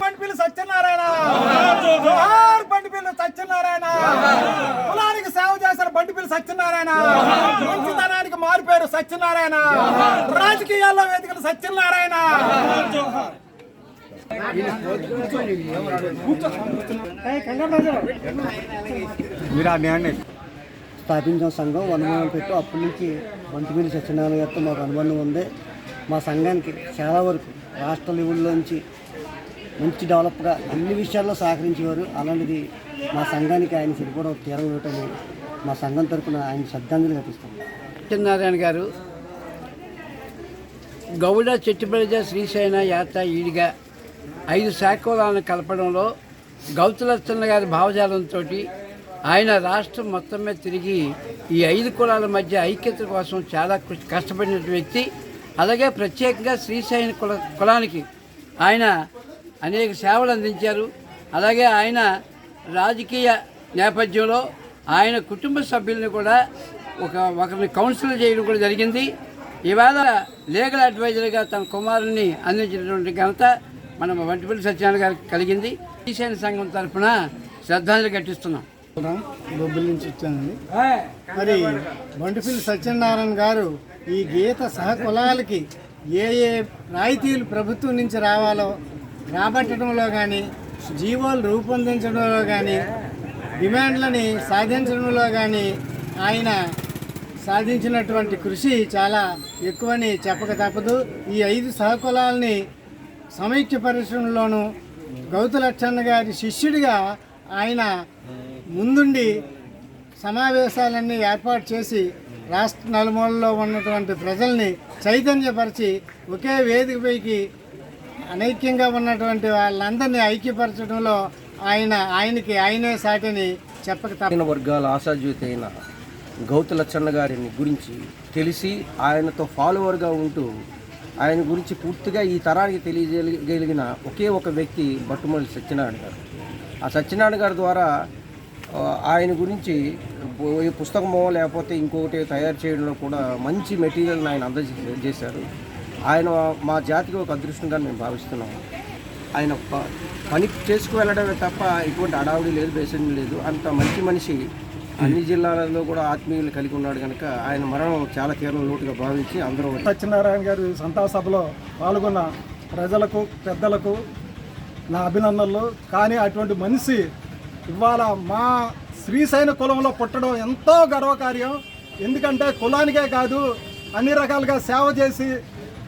బండిపిల్లి సత్యనారాయణ. జోహార్ బండిపిల్లి సత్యనారాయణ. కులానికి సేవ చేశారు బండిపిల్లి సత్యనారాయణ. మంచితనానికి మారిపోయారు సత్యనారాయణ. రాజకీయాల్లో వేదికలు సత్యనారాయణ. మీరు ఆ న్యాయాన్ని స్థాపించిన సంఘం వనమాలు పెట్టు. అప్పటి నుంచి మంత్రిమిల్లి సత్యనారాయణ గారితో మాకు అనుబంధం ఉంది. మా సంఘానికి చాలా వరకు రాష్ట్ర లెవెల్లోంచి మంచి డెవలప్గా అన్ని విషయాల్లో సహకరించేవారు. అలాంటిది మా సంఘానికి ఆయన సరిపడా తీరం ఇవ్వటం మా సంఘం తరపున ఆయన శ్రద్ధాంజలి ఘటిస్తాం. సత్యనారాయణ గారు గౌడ చెట్టుబడిజ శ్రీశైన యాత్ర ఈడిగా ఐదు శాఖలను కలపడంలో గౌతులచ్చన్న గారి భావజాలంతో ఆయన రాష్ట్రం మొత్తం మీద తిరిగి ఈ ఐదు కులాల మధ్య ఐక్యత కోసం చాలా కష్టపడిన వ్యక్తి. అలాగే ప్రత్యేకంగా శ్రీశైన కుల కులానికి ఆయన అనేక సేవలు అందించారు. అలాగే ఆయన రాజకీయ నేపథ్యంలో ఆయన కుటుంబ సభ్యులను కూడా ఒక ఒకరిని కౌన్సిల్ చేయడం కూడా జరిగింది. ఇవాళ లీగల్ అడ్వైజర్గా తన కుమారుని అందించినటువంటి ఘనత మన వంటిపల్లి సత్యనారాయణ గారికి కలిగింది. శ్రీశైన సంఘం తరఫున శ్రద్ధాంజలి ఘటిస్తున్నాం. బొబ్బిలి నుంచి వచ్చానండి. మరి బండిపిల్లి సత్యనారాయణ గారు ఈ గీత సహ కులాలకి ఏ ఏ రాయితీలు ప్రభుత్వం నుంచి రావాలో రాబట్టడంలో కానీ జీవోలు రూపొందించడంలో కానీ డిమాండ్లని సాధించడంలో కానీ ఆయన సాధించినటువంటి కృషి చాలా ఎక్కువని చెప్పక తప్పదు. ఈ ఐదు సహకులాలని సమైక్య పరిశ్రమలోను లక్షన్న గారి శిష్యుడిగా ఆయన ముందుండి సమావేశాలన్నీ ఏర్పాటు చేసి రాష్ట్ర నలుమూలలో ఉన్నటువంటి ప్రజల్ని చైతన్యపరిచి ఒకే వేదికపైకి అనైక్యంగా ఉన్నటువంటి వాళ్ళందరినీ ఐక్యపరచడంలో ఆయన ఆయనకి ఆయనే సాటిని చెప్పక తప్ప వర్గాల ఆశాజ్యోతి అయిన గౌత లచ్చన్న గారిని గురించి తెలిసి ఆయనతో ఫాలోవర్గా ఉంటూ ఆయన గురించి పూర్తిగా ఈ తరానికి తెలియజేయగలిగిన ఒకే ఒక వ్యక్తి బట్టుమల్లి సత్యనారాయణ గారు. ఆ సత్యనారాయణ గారి ద్వారా ఆయన గురించి పుస్తకమో లేకపోతే ఇంకొకటి తయారు చేయడంలో కూడా మంచి మెటీరియల్ని ఆయన అందజేశారు ఆయన మా జాతికి ఒక అదృష్టంగా మేము భావిస్తున్నాము ఆయన ప- పని చేసుకు వెళ్ళడమే తప్ప ఎటువంటి అడావుడి లేదు బేసన్ లేదు. అంత మంచి మనిషి అన్ని జిల్లాలలో కూడా ఆత్మీయులు కలిగి ఉన్నాడు కనుక ఆయన మరణం చాలా తీవ్రం లోటుగా భావించి అందరూ సత్యనారాయణ గారి సంతాప సభలో పాల్గొన్న ప్రజలకు పెద్దలకు నా అభినందనలు. కానీ అటువంటి మనిషి ఇవాళ మా శ్రీశైన కులంలో పుట్టడం ఎంతో గర్వకార్యం. ఎందుకంటే కులానికే కాదు అన్ని రకాలుగా సేవ చేసి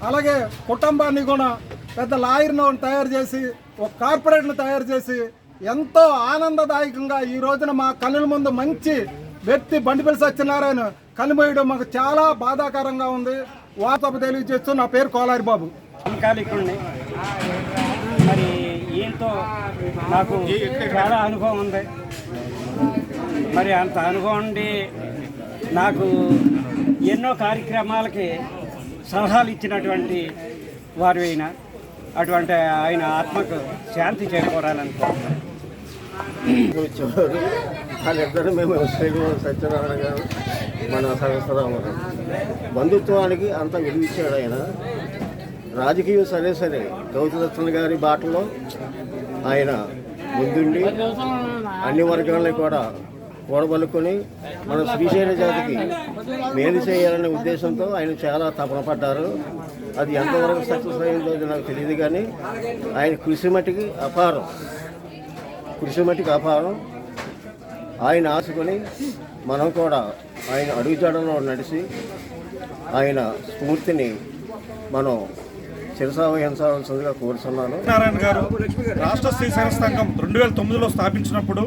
అలాగే కుటుంబాన్ని కూడా పెద్ద లాయర్ను తయారు చేసి ఒక కార్పొరేట్ను తయారు చేసి ఎంతో ఆనందదాయకంగా ఈ రోజున మా కళ్ళ ముందు మంచి వ్యక్తి బండిపల్లి సత్యనారాయణ కనుమోయడం మాకు చాలా బాధాకరంగా ఉంది. వార్తపు తెలియజేస్తూ నా పేరు కోలారి బాబు. మరి ఈయనతో నాకు చాలా అనుభవం ఉంది. మరి అంత అనుభవం ఉండి నాకు ఎన్నో కార్యక్రమాలకి సలహాలు ఇచ్చినటువంటి వారు అయిన అటువంటి ఆయన ఆత్మకు శాంతి చేకూరాలనుకుంటున్నాను వచ్చేవారు వాళ్ళిద్దరు మేము శ్రీగురు సత్యనారాయణ గారు మన సహస్రరామ బంధుత్వానికి అంత విలువిచ్చాడు ఆయన. రాజకీయం సరే సరే. గౌతదత్తన్ గారి బాటలో ఆయన ముందుండి అన్ని వర్గాలని కూడా కూడబలుకొని మన శ్రీశైల జాతికి మేలు చేయాలనే ఉద్దేశంతో ఆయన చాలా తపన పడ్డారు. అది ఎంతవరకు సక్సెస్ అయిందో నాకు తెలియదు కానీ ఆయన కృషి మట్టికి అపారం. కృషి మట్టి అపారం ఆయన ఆశకొని మనం కూడా ఆయన అడుగుజాడలో నడిచి ఆయన స్ఫూర్తిని మనం చిరసావహించాల్సిందిగా కోరుతున్నాను. నారాయణ గారు రాష్ట్ర శ్రీశైల సంఘం రెండు వేల తొమ్మిదిలో స్థాపించినప్పుడు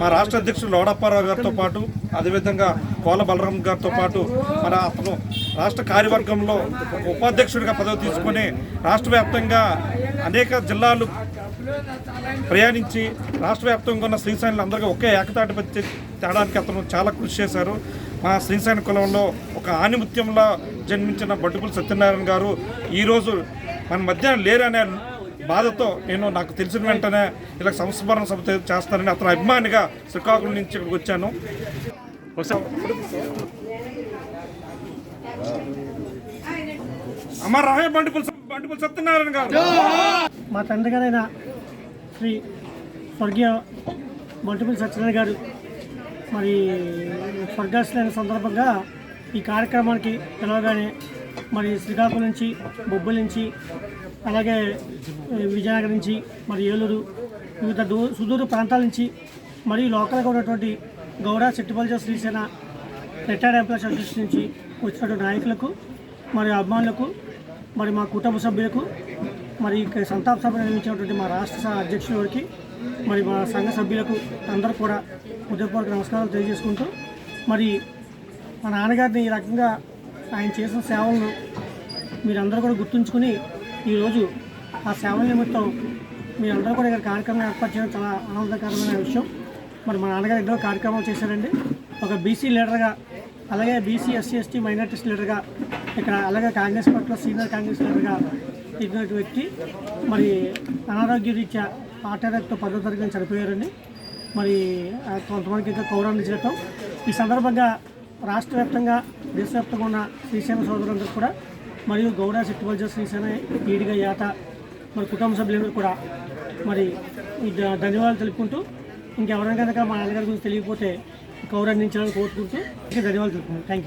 మా రాష్ట్ర అధ్యక్షుడు లోడప్పారావు గారితో పాటు అదేవిధంగా కోల బలరాం గారితో పాటు మన అతను రాష్ట్ర కార్యవర్గంలో ఉపాధ్యక్షుడిగా పదవి తీసుకుని రాష్ట్ర వ్యాప్తంగా అనేక జిల్లాలు ప్రయాణించి రాష్ట్ర వ్యాప్తంగా ఉన్న శ్రీశైనులు అందరికీ ఒకే ఏకతాటిపై తేడానికి అతను చాలా కృషి చేశారు. మా శ్రీశైన కులంలో ఒక ఆనిముత్యంలో జన్మించిన బట్టుకుల సత్యనారాయణ గారు ఈరోజు మన మధ్య లేరనే బాధతో నేను నాకు తెలిసిన వెంటనే ఇలా సంస్మరణ సభ చేస్తానని అతను అభిమానిగా శ్రీకాకుళం నుంచి ఇక్కడికి వచ్చాను. అమ్మ రాయ బండిపుల్ బండిపుల్ సత్యనారాయణ గారు. మా తండ్రి గారైనా శ్రీ స్వర్గీయ మల్టిపుల్ సత్యనారాయణ గారు మరి స్వర్గాశ్రైన సందర్భంగా ఈ కార్యక్రమానికి పిలవగానే మరి శ్రీకాకుళం నుంచి బొబ్బుల నుంచి అలాగే విజయనగరం నుంచి మరి ఏలూరు వివిధ దూ సుదూర ప్రాంతాల నుంచి మరి లోకల్గా ఉన్నటువంటి Gowda Chettupalli Srisena retired employees association నుంచి వచ్చినటువంటి నాయకులకు మరి అభిమానులకు మరి మా కుటుంబ సభ్యులకు మరి ఇక్కడ సంతాప సభ నిర్వహించినటువంటి మా రాష్ట్ర సహ అధ్యక్షుల వారికి మరి మా సంఘ సభ్యులకు అందరూ కూడా హృదయపూర్వక నమస్కారాలు తెలియజేసుకుంటూ మరి మా నాన్నగారిని ఈ రకంగా ఆయన చేసిన సేవలను మీరందరూ కూడా గుర్తుంచుకుని ఈరోజు ఆ సేవల నిమిత్తం మీరందరూ కూడా ఇక్కడ కార్యక్రమం ఏర్పాటు చేయడం చాలా ఆనందకరమైన విషయం. మరి మా నాన్నగారు ఎన్నో కార్యక్రమాలు చేశారండి. ఒక బీసీ లీడర్గా అలాగే బీసీ ఎస్సీ ఎస్టీ మైనార్టీస్ లీడర్గా ఇక్కడ అలాగే కాంగ్రెస్ పార్టీలో సీనియర్ కాంగ్రెస్ లీడర్గా ఇటువంటి వ్యక్తి. మరి అనారోగ్య రీత్యా హార్ట్ అటాక్తో పదో తరగతి చనిపోయారండి. మరి కొంతమంది కొంతమందికి ఇంకా కౌరాన్ని చేయటం ఈ సందర్భంగా రాష్ట్ర వ్యాప్తంగా దేశవ్యాప్తంగా ఉన్న శ్రీసేన సోదరులందరూ కూడా మరియు గౌడ శక్తిపల్జ శ్రీసేన ఈడిగా యాత మరి కుటుంబ సభ్యులందరూ కూడా మరి ధన్యవాదాలు తెలుపుకుంటూ ఇంకెవరైనా కనుక మా నాన్నగారి గురించి తెలియకపోతే కౌరు అందించాలని కోరుకుంటూ ధన్యవాదాలు తెలుపుకుంటాం థ్యాంక్ యూ